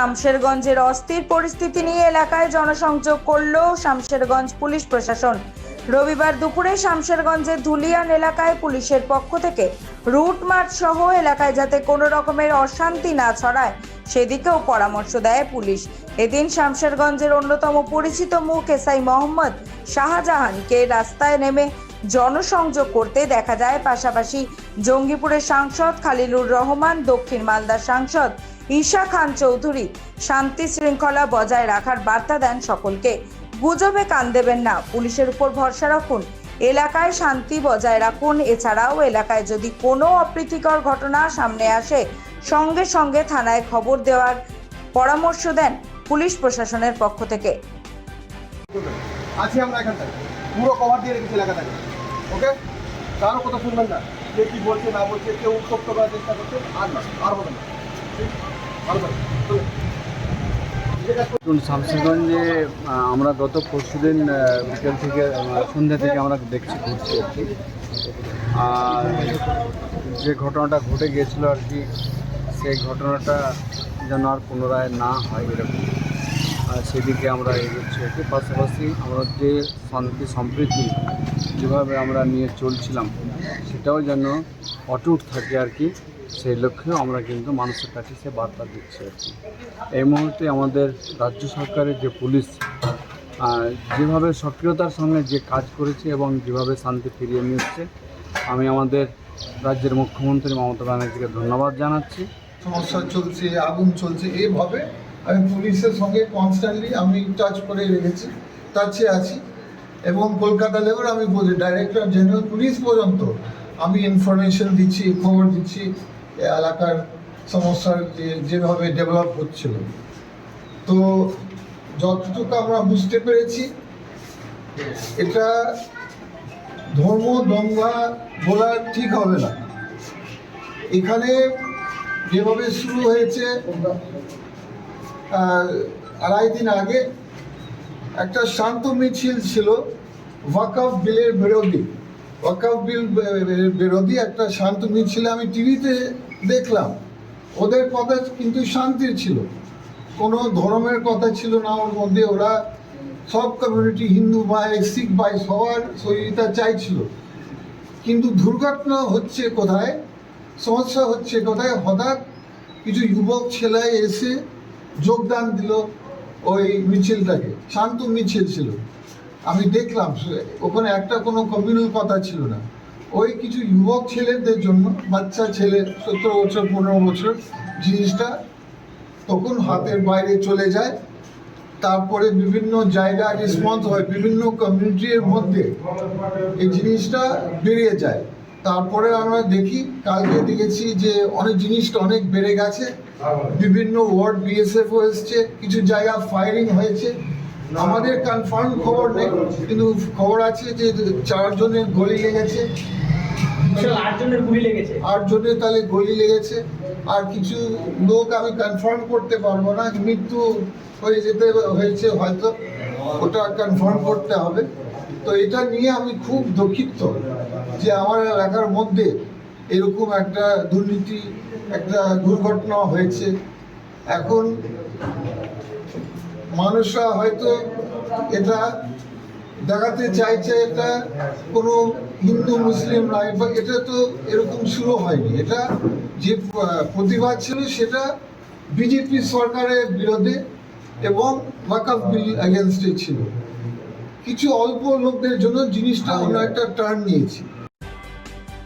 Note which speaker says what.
Speaker 1: শামশেরগঞ্জের অস্থির পরিস্থিতি নিয়ে এলাকায় জনসংযোগ করল শামশেরগঞ্জ পুলিশ প্রশাসন। রবিবার দুপুরে শামশেরগঞ্জের ধুলিয়ান এলাকায় পুলিশের পক্ষ থেকে রুট মার্চ সহ এলাকায় যাতে কোনো রকমের অশান্তি না ছড়ায়, সেদিকেও পরামর্শ দেয় পুলিশ। এদিন শামশেরগঞ্জের অন্যতম পরিচিত মুখ এসআই মোহাম্মদ শাহজাহানকে রাস্তায় নেমে জনসংযোগ করতে দেখা যায়। পাশাপাশি জঙ্গিপুরের সাংসদ খালিলুর রহমান, দক্ষিণ মালদার সাংসদ ঈশা খান চৌধুরী শান্তি শৃঙ্খলা বজায় রাখার বার্তা দেন সকলকে। গুজবে কান দেবেন না, পুলিশের উপর ভরসা রাখুন। এলাকায় শান্তি বজায় রাখুন, এছাড়াও এলাকায় যদি কোনো অপ্রীতিকর ঘটনা সামনে আসে, সঙ্গে সঙ্গে থানায় খবর দেওয়ার পরামর্শ দেন পুলিশ প্রশাসনের পক্ষ থেকে।
Speaker 2: আছি আমরা এখানটায়। পুরো কভার দিয়ে রেখেছি এলাকাটাকে ওকে কারও কথা শুনবেন না। কে বলছে, না বলছে, কেউ উত্তপ্ত করার চেষ্টা করছে, আর না আর হবে না।
Speaker 3: শামসিগঞ্জে আমরা গত পরশুদিন আহ, বিকেল থেকে সন্ধ্যা থেকে আমরা দেখছি ঘুরছি আর কি। আর যে ঘটনাটা ঘটে গিয়েছিল আর কি সেই ঘটনাটা যেন আর পুনরায় না হয় এরকম। আর সেদিকে আমরা এগোচ্ছি আর কি। পাশাপাশি আমরা যে শান্তি সম্প্রীতি যেভাবে আমরা নিয়ে চলছিলাম সেটাও যেন অটুট থাকে আর কি, সেই লক্ষ্যেও আমরা কিন্তু মানুষের কাছে সে বার্তা দিচ্ছি আর কি। এই মুহূর্তে আমাদের রাজ্য সরকারের যে পুলিশ যেভাবে সক্রিয়তার সঙ্গে যে কাজ করেছে এবং যেভাবে শান্তি ফিরিয়ে নিয়ে এসছে আমি আমাদের রাজ্যের মুখ্যমন্ত্রী মমতা ব্যানার্জিকে ধন্যবাদ জানাচ্ছি।
Speaker 4: সমস্যা চলছে, আগুন চলছে এইভাবে আমি পুলিশের সঙ্গে কনস্ট্যান্টলি আমি টাচ করে রেখেছি টাচে আছি। এবং কলকাতা লেভেল আমি বলি ডাইরেক্টর জেনারেল পুলিশ পর্যন্ত আমি ইনফরমেশন দিচ্ছি, খবর দিচ্ছি, এলাকার সমস্যার যে, যেভাবে ডেভেলপ হচ্ছিল। তো যতটুকু আমরা বুঝতে পেরেছি, এটা ধর্ম দঙ্গা বলা ঠিক হবে না। এখানে যেভাবে শুরু হয়েছে আড়াই দিন আগে একটা শান্ত মিছিল ছিল, ওয়াকফ বিলের বিরোধী। ওয়াকফ বিল বিরোধী একটা শান্ত মিছিল আমি টিভিতে দেখলাম। ওদের কথা কিন্তু শান্তির ছিল। কোনো ধর্মের কথা ছিল না ওর মধ্যে, ওরা সব কমিউনিটি হিন্দু ভাই, শিখ ভাই, সবার সহযোগিতা চাইছিল। কিন্তু দুর্ঘটনা হচ্ছে কোথায়? সমস্যা হচ্ছে কোথায়? হঠাৎ কিছু যুবক ছেলে এসে যোগদান দিল ওই মিছিলটাকে, শান্ত মিছিল ছিল। আমি দেখলাম ওখানে একটা কোনো কমিউনাল কথা ছিল না। ওই কিছু যুবক ছেলেদের জন্য, বাচ্চা ছেলে, সতেরো বছর, পনেরো বছর, জিনিসটা তখন হাতের বাইরে চলে যায়। তারপরে বিভিন্ন জায়গা রেসপন্স হয়, বিভিন্ন কমিউনিটির মধ্যে। এই জিনিসটা বেড়ে যায়। তারপরে আমরা দেখি, কালকে দেখেছি যে অনেক জিনিসটা অনেক বেড়ে গেছে। বিভিন্ন ওয়ার্ড বিএসএফ এসছে, কিছু জায়গা ফায়ারিং হয়েছে। আমাদের কনফার্ম খবর নেই কিন্তু খবর আছে যে চারজনের গলি লেগেছে।
Speaker 5: টোটাল আটজনের গুলি লেগেছে?
Speaker 4: আট তাহলে গলি লেগেছে। আর কিছু লোক আমি কনফার্ম করতে পারব না মৃত্যু হয়ে যেতে হয়েছে হয়তো ওটা কনফার্ম করতে হবে। তো এটা নিয়ে আমি খুব দুঃখিত যে আমার এলাকার মধ্যে এরকম একটা দুর্নীতি একটা দুর্ঘটনা হয়েছে। এখন মানুষরা হয়তো এটা দেখাতে চাইছে এটা কোনো হিন্দু, মুসলিম নয় বা এটা তো এরকম শুরু হয়নি। এটা যে প্রতিবাদ ছিল সেটা বিজেপি সরকারের বিরোধে এবং ওয়াকফ বিল এগেনস্টে ছিল। কিছু অল্প লোকদের জন্য জিনিসটা অন্য একটা টার্ন নিয়েছে।